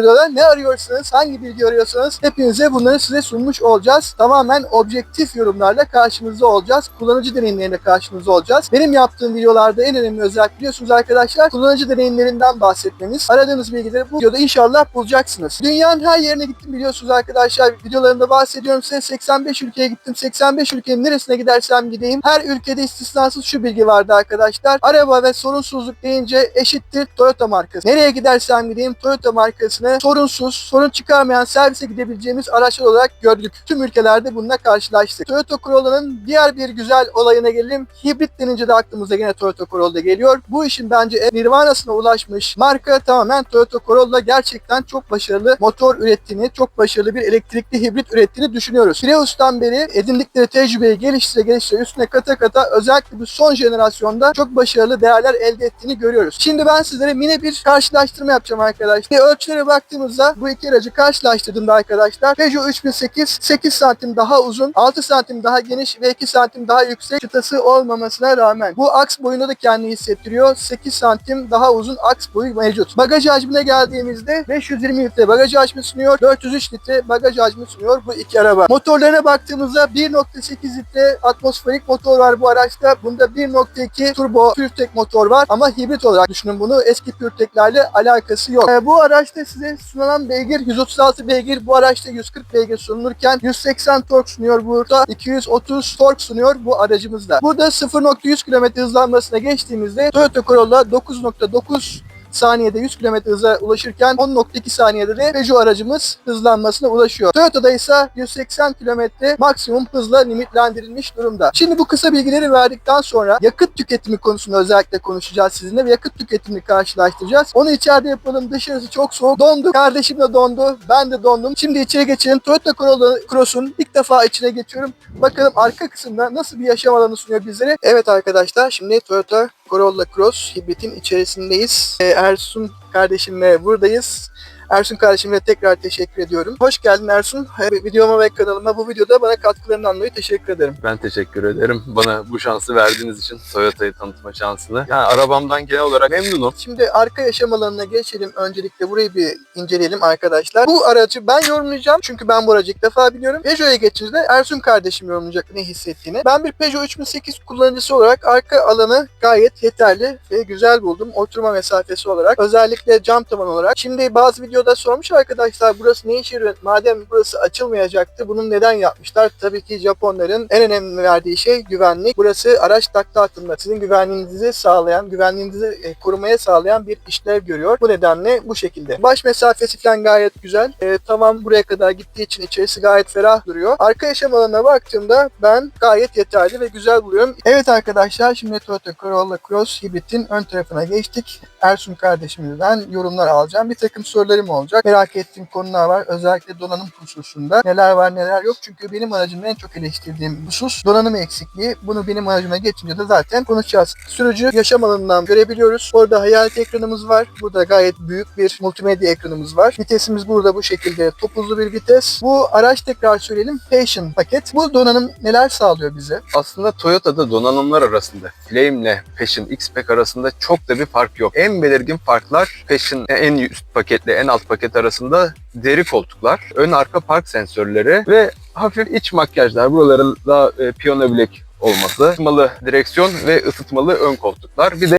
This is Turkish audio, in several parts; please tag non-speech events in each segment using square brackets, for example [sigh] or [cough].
videoda ne arıyorsanız, hangi bilgi arıyorsanız hepinize bunları size sunmuş olacağız. Tamamen objektif yorumlarla karşınızda olacağız. Kullanıcı deneyimlerinde karşınızda olacağız. Benim yaptığım videolarda en önemli özellik biliyorsunuz arkadaşlar kullanıcı deneyimlerinden bahsetmemiz. Aradığınız bilgileri bu videoda inşallah bulacaksınız. Dünyanın her yerine gittim biliyorsunuz arkadaşlar. Videolarımda bahsediyorum size 85 ülkeye gittim. 85 ülkenin neresine gidersem gideyim. Her ülkede istisnasız şu bilgi vardı arkadaşlar. Araba ve sorunsuzluk deyince eşittir Toyota markası. Nereye gidersem gideyim Toyota markasını sorunsuz, sorun çıkarmayan servise gidebileceğimiz araçlar olarak gördük. Tüm ülkelerde bununla karşılaştık. Toyota Corolla'nın diğer bir güzel olayına gelelim. Hibrit denince de aklımıza gene Toyota Corolla geliyor. Bu işin bence nirvanasına ulaşmış marka tamamen Toyota Corolla gerçekten çok başarılı motor ürettiğini, çok başarılı bir elektrikli hibrit ürettiğini düşünüyoruz. Prius'tan beri edindikleri tecrübeyi geliştire geliştire üstüne kata kata özellikle bu son jenerasyonda çok başarılı değerler elde ettiğini görüyoruz. Şimdi ben sizlere mini bir karşılaştırma yapacağım arkadaşlar. Ölçülere baktığımızda bu iki aracı karşılaştırdığımda arkadaşlar Peugeot 3008 8 santim daha uzun, 6 santim daha geniş ve 2 santim daha yüksek çıtası olmamasına rağmen bu aks boyunda da kendini hissettiriyor. 8 santim daha uzun aks boyu mevcut. Bagaj hacmine geldiğimizde 520 litre bagaj hacmi sunuyor, 403 litre bagaj hacmi sunuyor bu iki araba. Motorlarına baktığımızda 1.8 litre atmosferik motor var bu araçta. Bunda 1.2 turbo PureTech motor var ama hibrit olarak düşünün bunu. Eski PureTech'lerle alakası yok. Ee, bu araçta size sunulan beygir 136 beygir. Bu araçta 140 beygir sunulurken 180 tork sunuyor burada. 230 tork sunuyor bu aracımızda. Burada 0.100 km hızlanmasına geçtiğimizde Toyota Corolla 9.9 saniyede 100 km hıza ulaşırken 10.2 saniyede de Peugeot aracımız hızlanmasına ulaşıyor. Toyota'da ise 180 km maksimum hızla limitlendirilmiş durumda. Şimdi bu kısa bilgileri verdikten sonra yakıt tüketimi konusunda özellikle konuşacağız sizinle ve yakıt tüketimini karşılaştıracağız. Onu içeride yapalım. Dışarısı çok soğuk. Dondu. Kardeşim de dondu. Ben de dondum. Şimdi içeri geçelim. Toyota Corolla Cross'un ilk defa içine geçiyorum. Bakalım arka kısımda nasıl bir yaşam alanı sunuyor bizlere. Evet arkadaşlar şimdi Toyota Corolla Cross hibritin içerisindeyiz. Ee, Ersun kardeşimle buradayız. Ersun kardeşime tekrar teşekkür ediyorum. Hoş geldin Ersun. Ee, Videoma ve kanalıma bu videoda bana katkılarından dolayı teşekkür ederim. Ben teşekkür ederim bana bu şansı verdiğiniz için Toyota'yı tanıtma şansını. Yani arabamdan genel olarak memnunum. Şimdi arka yaşam alanına geçelim. Öncelikle burayı bir inceleyelim arkadaşlar. Bu aracı ben yorumlayacağım. Çünkü ben bu aracı ilk defa biliyorum. Peugeot'a geçince Ersun kardeşim yorumlayacak ne hissettiğini. Ben bir Peugeot 3008 kullanıcısı olarak arka alanı gayet yeterli ve güzel buldum. Oturma mesafesi olarak. Özellikle cam tavan olarak. Şimdi bazı videoda sormuş arkadaşlar burası ne işe yarıyor? Madem burası açılmayacaktı bunu neden yapmışlar? Tabii ki Japonların en önemli verdiği şey güvenlik. Burası araç takla altında sizin güvenliğinizi sağlayan, güvenliğinizi e, korumaya sağlayan bir işlev görüyor. Bu nedenle bu şekilde. Baş mesafesi falan gayet güzel. E, tamam buraya kadar gittiği için içerisi gayet ferah duruyor. Arka yaşam alanına baktığımda ben gayet yeterli ve güzel buluyorum. Evet arkadaşlar şimdi Toyota Corolla Cross Hibrit'in ön tarafına geçtik. Ersun kardeşimizden yorumlar alacağım. Bir takım sorularım olacak. Merak ettiğim konular var. Özellikle donanım hususunda. Neler var neler yok. Çünkü benim aracımda en çok eleştirdiğim husus donanım eksikliği. Bunu benim aracıma geçince de zaten konuşacağız. Sürücü yaşam alanından görebiliyoruz. Orada hayalet ekranımız var. Burada gayet büyük bir multimedya ekranımız var. Vitesimiz burada bu şekilde topuzlu bir vites. Bu araç tekrar söyleyelim Passion paket. Bu donanım neler sağlıyor bize? Aslında Toyota'da donanımlar arasında Flame ile Passion X-Pack arasında çok da bir fark yok. En belirgin farklar Passion en üst paketle en alt paket arasında deri koltuklar, ön arka park sensörleri ve hafif iç makyajlar. Buraların daha e, piyano bilek olması, ısıtmalı direksiyon ve ısıtmalı ön koltuklar. Bir de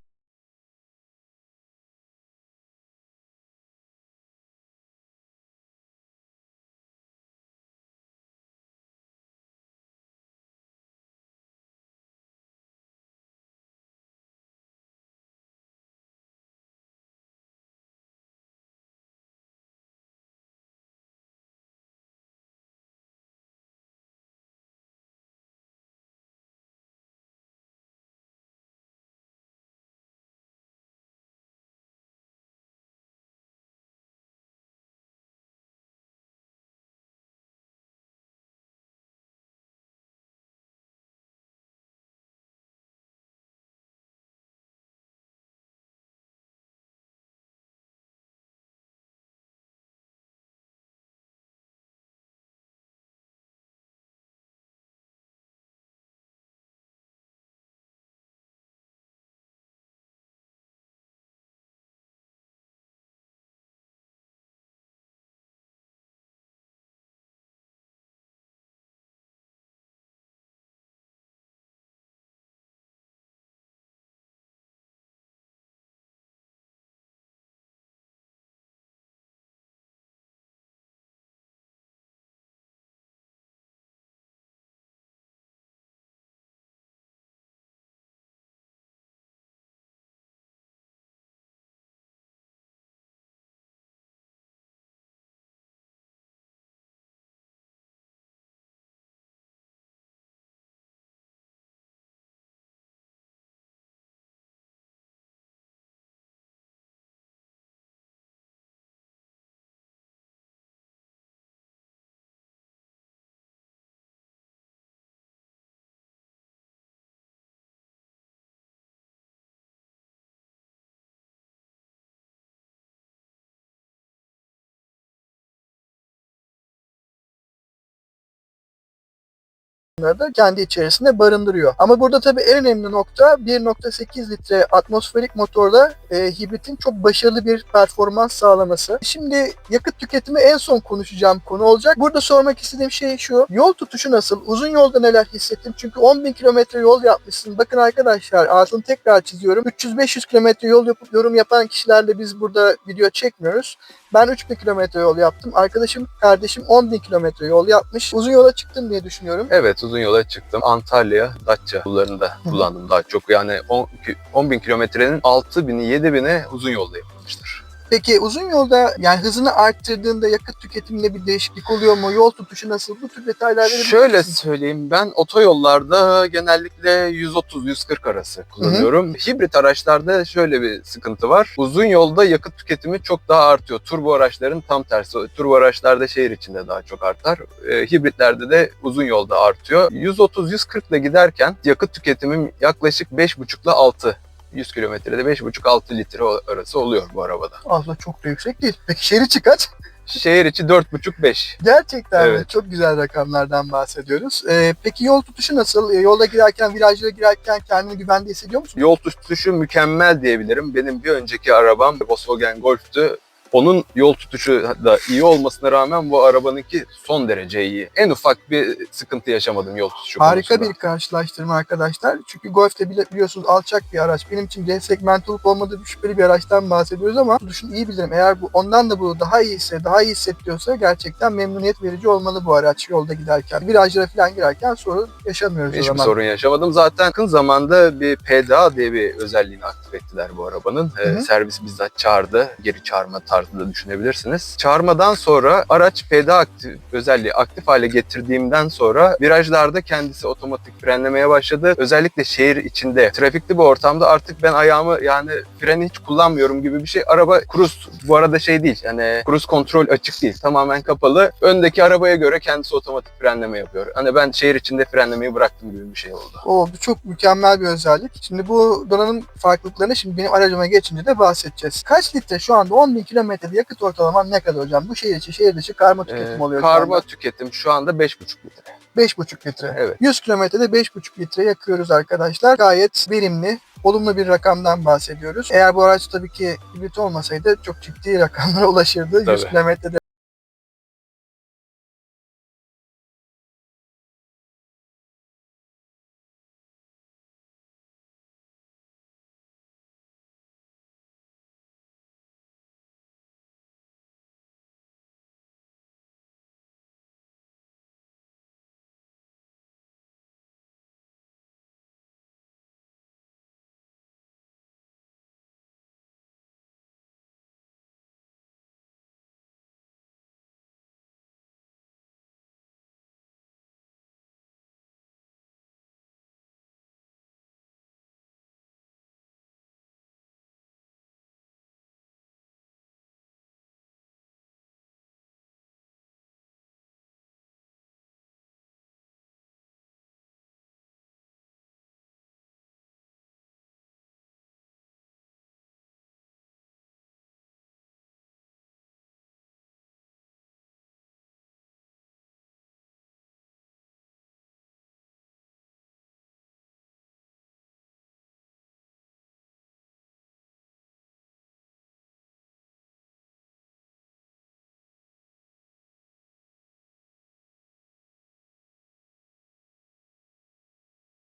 Da kendi içerisinde barındırıyor. Ama burada tabii en önemli nokta 1.8 litre atmosferik motorda e, hibritin çok başarılı bir performans sağlaması. Şimdi yakıt tüketimi en son konuşacağım konu olacak. Burada sormak istediğim şey şu. Yol tutuşu nasıl? Uzun yolda neler hissettin? Çünkü 10.000 kilometre yol yapmışsın. Bakın arkadaşlar altını tekrar çiziyorum. 300-500 kilometre yol yapıp yorum yapan kişilerle biz burada video çekmiyoruz. Ben 3000 kilometre yol yaptım. Arkadaşım, kardeşim 10.000 kilometre yol yapmış. Uzun yola çıktım diye düşünüyorum. Evet uzun yola çıktım. Antalya, Datça yollarında hı. kullandım daha çok. Yani 10 bin kilometrenin 6 bini 7 bini uzun yolda yapılmıştır. Peki uzun yolda yani hızını arttırdığında yakıt tüketiminde bir değişiklik oluyor mu? Yol tutuşu nasıl? Bu tür detaylar verebilir Şöyle misin? söyleyeyim ben otoyollarda genellikle 130-130 arası kullanıyorum. Hibrit araçlarda şöyle bir sıkıntı var. Uzun yolda yakıt tüketimi çok daha artıyor. Turbo araçların tam tersi. Turbo araçlarda şehir içinde daha çok artar. Ee, hibritlerde de uzun yolda artıyor. 130-140 ile giderken yakıt tüketimim yaklaşık 5,5 ile 6. 100 kilometrede 5,5-6 litre arası oluyor bu arabada. Aslında çok da yüksek değil. Peki şehir içi kaç? Şehir içi 4,5-5. Gerçekten mi? Evet. Çok güzel rakamlardan bahsediyoruz. Ee, peki yol tutuşu nasıl? Ee, yolda girerken, virajlara girerken kendini güvende hissediyor musun? Yol tutuşu mükemmel diyebilirim. Benim bir önceki arabam Volkswagen Golf'tü. Onun yol tutuşu da iyi olmasına rağmen bu arabanınki son derece iyi. En ufak bir sıkıntı yaşamadım yol tutuşu Harika konusunda. bir karşılaştırma arkadaşlar. Çünkü Golf de bili- biliyorsunuz alçak bir araç. Benim için C segmenti olup olmadığı şüpheli bir araçtan bahsediyoruz ama tutuşunu iyi bilirim. Eğer bu ondan da bu daha iyiyse, daha iyi hissettiriyorsa gerçekten memnuniyet verici olmalı bu araç yolda giderken. Virajlara falan girerken sorun yaşamıyoruz o Hiçbir zaman. sorun yaşamadım. Zaten yakın zamanda bir PDA diye bir özelliğini aktif ettiler bu arabanın. Ee, Hı hı. servis bizzat çağırdı. Geri çağırma tarzında düşünebilirsiniz. Çağırmadan sonra araç PDA aktif, özelliği aktif hale getirdiğimden sonra virajlarda kendisi otomatik frenlemeye başladı. Özellikle şehir içinde trafikli bir ortamda artık ben ayağımı yani freni hiç kullanmıyorum gibi bir şey. Araba cruise bu arada şey değil. Yani cruise kontrol açık değil. Tamamen kapalı. Öndeki arabaya göre kendisi otomatik frenleme yapıyor. Hani ben şehir içinde frenlemeyi bıraktım gibi bir şey oldu. O bu çok mükemmel bir özellik. Şimdi bu donanım farklılıklarını şimdi benim aracıma geçince de bahsedeceğiz. Kaç litre şu anda 10.000 kilometrede yakıt ortalaman ne kadar hocam? Bu şehir içi, şehir dışı karma tüketim Ee, oluyor. şu karma anda. tüketim şu anda 5,5 litre. 5,5 litre. Evet. 100 kilometrede 5,5 litre yakıyoruz arkadaşlar. Gayet verimli, olumlu bir rakamdan bahsediyoruz. Eğer bu araç tabii ki hibrit olmasaydı çok ciddi rakamlara [laughs] ulaşırdı. 100 Tabii. kilometrede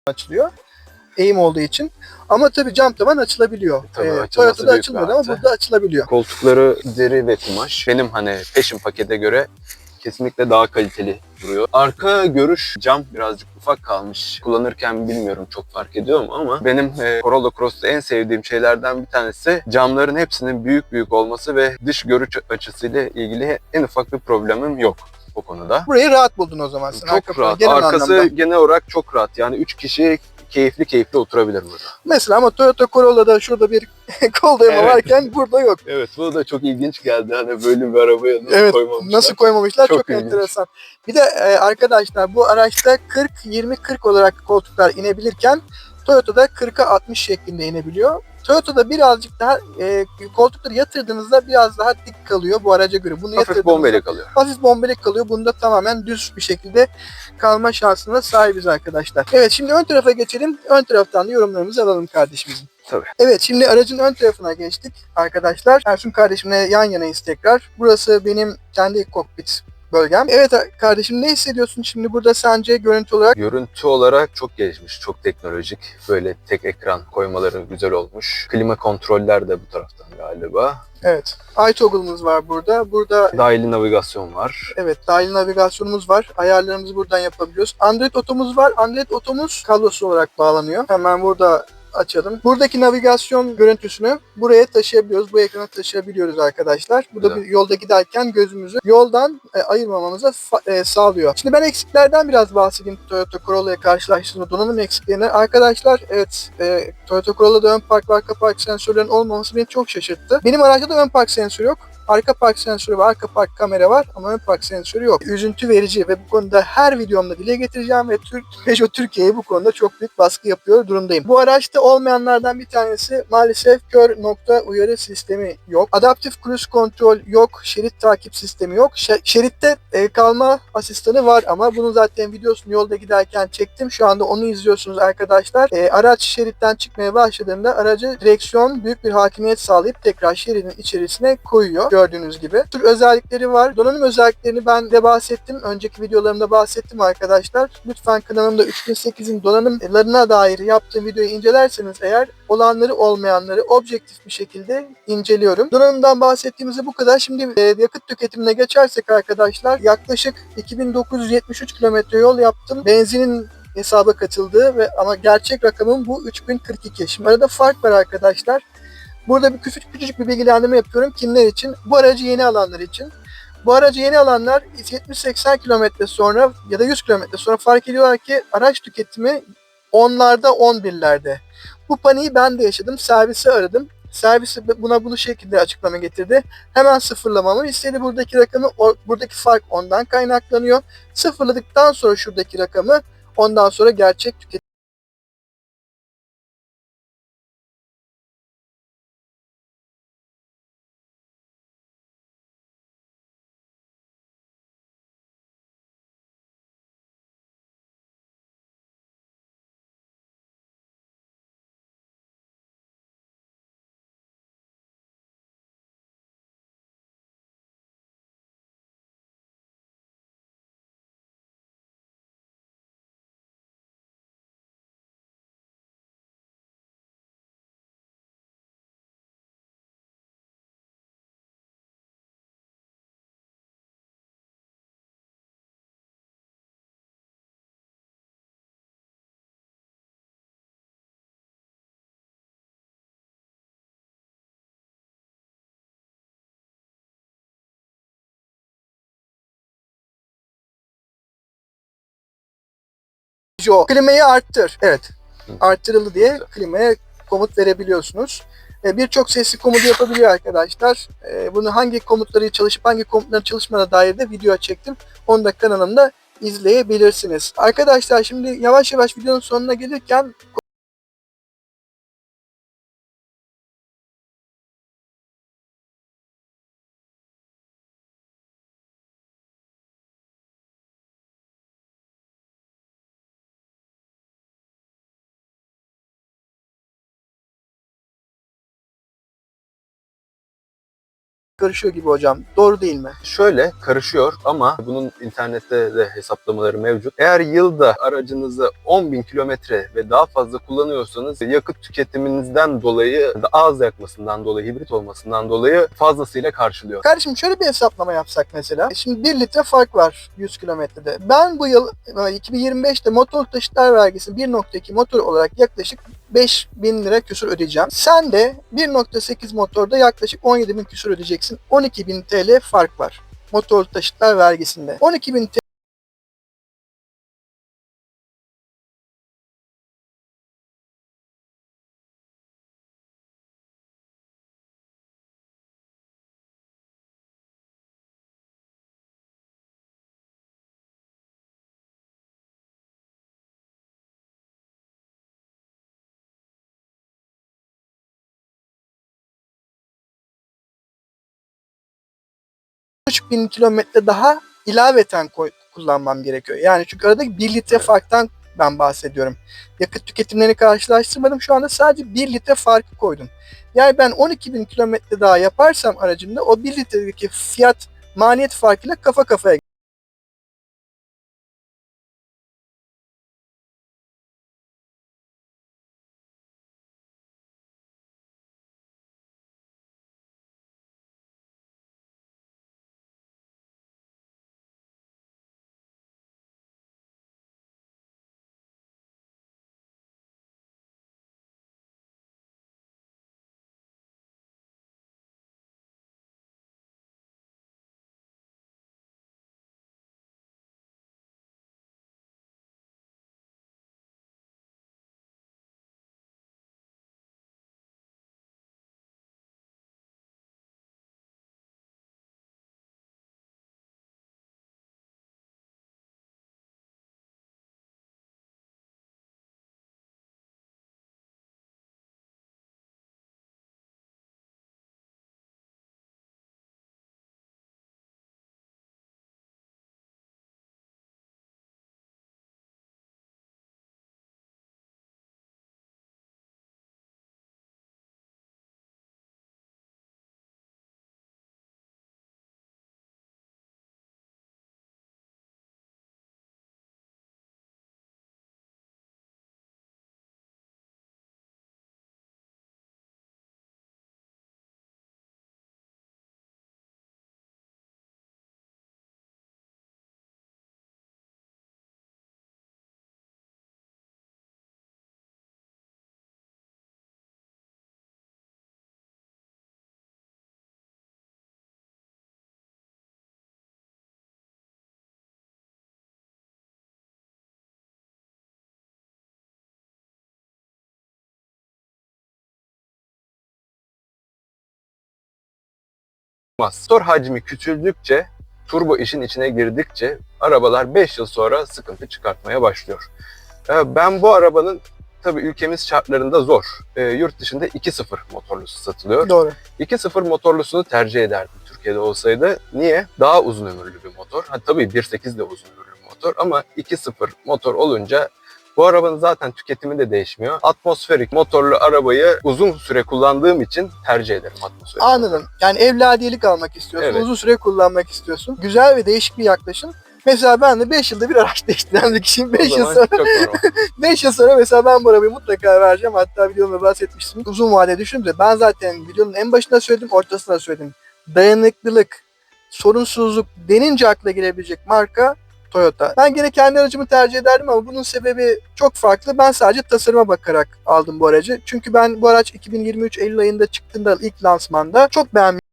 açılıyor. Eğim olduğu için. Ama tabii cam tavan açılabiliyor. Tabii, Ee, Toyota'da bir ama burada açılabiliyor. Koltukları deri ve kumaş. Benim hani peşin pakete göre kesinlikle daha kaliteli duruyor. Arka görüş cam birazcık ufak kalmış. Kullanırken bilmiyorum çok fark ediyor mu ama benim e, Corolla Cross'ta en sevdiğim şeylerden bir tanesi camların hepsinin büyük büyük olması ve dış görüş açısıyla ilgili en ufak bir problemim yok o konuda. Burayı rahat buldun o zaman. Sen arka Çok plan, rahat. genel Arkası anlamda. genel olarak çok rahat. Yani 3 kişi keyifli keyifli oturabilir burada. Mesela ama Toyota Corolla'da şurada bir [laughs] kol dayama Evet. varken burada yok. Evet bu da çok ilginç geldi. Hani böyle bir arabaya nasıl Evet, koymamışlar. Nasıl koymamışlar çok, Çok ilginç. enteresan. Bir de e, arkadaşlar bu araçta 40-20-40 olarak koltuklar inebilirken Toyota'da 40'a 60 şeklinde inebiliyor. Toyota'da birazcık daha e, koltukları yatırdığınızda biraz daha dik kalıyor bu araca göre. Bunu Hafif yatırdığınızda- bombeli kalıyor. hafif bombelek kalıyor. Bunda tamamen düz bir şekilde kalma şansına sahibiz arkadaşlar. Evet şimdi ön tarafa geçelim. Ön taraftan da yorumlarımızı alalım kardeşimizin. Tabii. Evet şimdi aracın ön tarafına geçtik arkadaşlar. Ersun kardeşimle yan yanayız tekrar. Burası benim kendi kokpit bölgem. Evet kardeşim ne hissediyorsun şimdi burada sence görüntü olarak? Görüntü olarak çok gelişmiş, çok teknolojik. Böyle tek ekran koymaları güzel olmuş. Klima kontroller de bu taraftan galiba. Evet. iToggle'ımız var burada. Burada Dahili navigasyon var. Evet, dahili navigasyonumuz var. Ayarlarımızı buradan yapabiliyoruz. Android Oto'muz var. Android Oto'muz kablosuz olarak bağlanıyor. Hemen burada açalım. Buradaki navigasyon görüntüsünü buraya taşıyabiliyoruz. Bu ekrana taşıyabiliyoruz arkadaşlar. Bu da bir yolda giderken gözümüzü yoldan e, ayırmamamıza fa- e, sağlıyor. Şimdi ben eksiklerden biraz bahsedeyim Toyota Corolla'ya karşılaştığımda donanım eksikliğine. Arkadaşlar evet e, Toyota Corolla'da ön park ve arka park sensörlerinin olmaması beni çok şaşırttı. Benim araçta da ön park sensörü yok. Arka park sensörü ve arka park kamera var ama ön park sensörü yok. Üzüntü verici ve bu konuda her videomda dile getireceğim ve Türk, [laughs] Peugeot Türkiye'ye bu konuda çok büyük baskı yapıyor durumdayım. Bu araçta olmayanlardan bir tanesi maalesef kör nokta uyarı sistemi yok. Adaptif cruise control yok. Şerit takip sistemi yok. Şe- şeritte e, kalma asistanı var ama bunun zaten videosunu yolda giderken çektim. Şu anda onu izliyorsunuz arkadaşlar. E, araç şeritten çıkmaya başladığında aracı direksiyon büyük bir hakimiyet sağlayıp tekrar şeridin içerisine koyuyor. Gördüğünüz gibi. Tür özellikleri var. Donanım özelliklerini ben de bahsettim. Önceki videolarımda bahsettim arkadaşlar. Lütfen kanalımda 3008'in donanımlarına dair yaptığım videoyu incelerseniz eğer olanları olmayanları objektif bir şekilde inceliyorum. Donanımdan bahsettiğimizde bu kadar. Şimdi e, yakıt tüketimine geçersek arkadaşlar yaklaşık 2973 kilometre yol yaptım. Benzinin hesaba katıldığı ve ama gerçek rakamım bu 3042. Şimdi arada fark var arkadaşlar. Burada bir küçük küçücük bir bilgilendirme yapıyorum. Kimler için? Bu aracı yeni alanlar için. Bu aracı yeni alanlar 70-80 kilometre sonra ya da 100 kilometre sonra fark ediyorlar ki araç tüketimi onlarda 11'lerde. Bu paniği ben de yaşadım. Servisi aradım. Servisi buna bunu şekilde açıklama getirdi. Hemen sıfırlamamı istedi. Buradaki rakamı, o- buradaki fark ondan kaynaklanıyor. Sıfırladıktan sonra şuradaki rakamı ondan sonra gerçek tüketim Jo. Klimayı arttır. Evet. Arttırıldı diye klimaya komut verebiliyorsunuz. E, Birçok sesli komutu yapabiliyor arkadaşlar. E, Bunu hangi komutları çalışıp hangi komutların çalışmadığına dair de video çektim. Onu da kanalımda izleyebilirsiniz. Arkadaşlar şimdi yavaş yavaş videonun sonuna gelirken karışıyor gibi hocam. Doğru değil mi? Şöyle karışıyor ama bunun internette de hesaplamaları mevcut. Eğer yılda aracınızı 10.000 kilometre ve daha fazla kullanıyorsanız yakıt tüketiminizden dolayı az yakmasından dolayı hibrit olmasından dolayı fazlasıyla karşılıyor. Kardeşim şöyle bir hesaplama yapsak mesela. Şimdi 1 litre fark var 100 kilometrede. Ben bu yıl e, 2025'te motor taşıtlar vergisi 1.2 motor olarak yaklaşık 5000 lira küsur ödeyeceğim. Sen de 1.8 motorda yaklaşık 17.000 küsur ödeyeceksin. 12.000 TL fark var. Motor taşıtlar vergisinde. 12.000 TL bin kilometre daha ilaveten koy- kullanmam gerekiyor. Yani çünkü aradaki 1 litre farktan ben bahsediyorum. Yakıt tüketimlerini karşılaştırmadım. Şu anda sadece 1 litre farkı koydum. Yani ben 12 bin kilometre daha yaparsam aracımda o 1 litredeki fiyat maliyet farkıyla kafa kafaya Motor hacmi küçüldükçe, turbo işin içine girdikçe arabalar 5 yıl sonra sıkıntı çıkartmaya başlıyor. Ee, Ben bu arabanın tabii ülkemiz şartlarında zor. Ee, Yurt dışında 2.0 motorlusu satılıyor. doğru. 2.0 motorlusunu tercih ederdim Türkiye'de olsaydı. Niye? Daha uzun ömürlü bir motor. Ha, tabii 1.8 de uzun ömürlü bir motor ama 2.0 motor olunca bu arabanın zaten tüketimi de değişmiyor. Atmosferik motorlu arabayı uzun süre kullandığım için tercih ederim atmosferik. Anladım. Yani evladiyelik almak istiyorsun. Evet. Uzun süre kullanmak istiyorsun. Güzel ve değişik bir yaklaşım. Mesela ben de 5 yılda bir araç [laughs] değiştiren bir kişiyim. O 5 yıl sonra çok normal. [laughs] 5 yıl sonra mesela ben bu arabayı mutlaka vereceğim. Hatta videomda bahsetmiştim. Uzun vade düşününce ben zaten videonun en başında söyledim, ortasında söyledim. Dayanıklılık, sorunsuzluk denince akla gelebilecek marka Toyota. Ben gene kendi aracımı tercih ederdim ama bunun sebebi çok farklı. Ben sadece tasarıma bakarak aldım bu aracı. Çünkü ben bu araç 2023 Eylül ayında çıktığında ilk lansmanda çok beğenmiştim.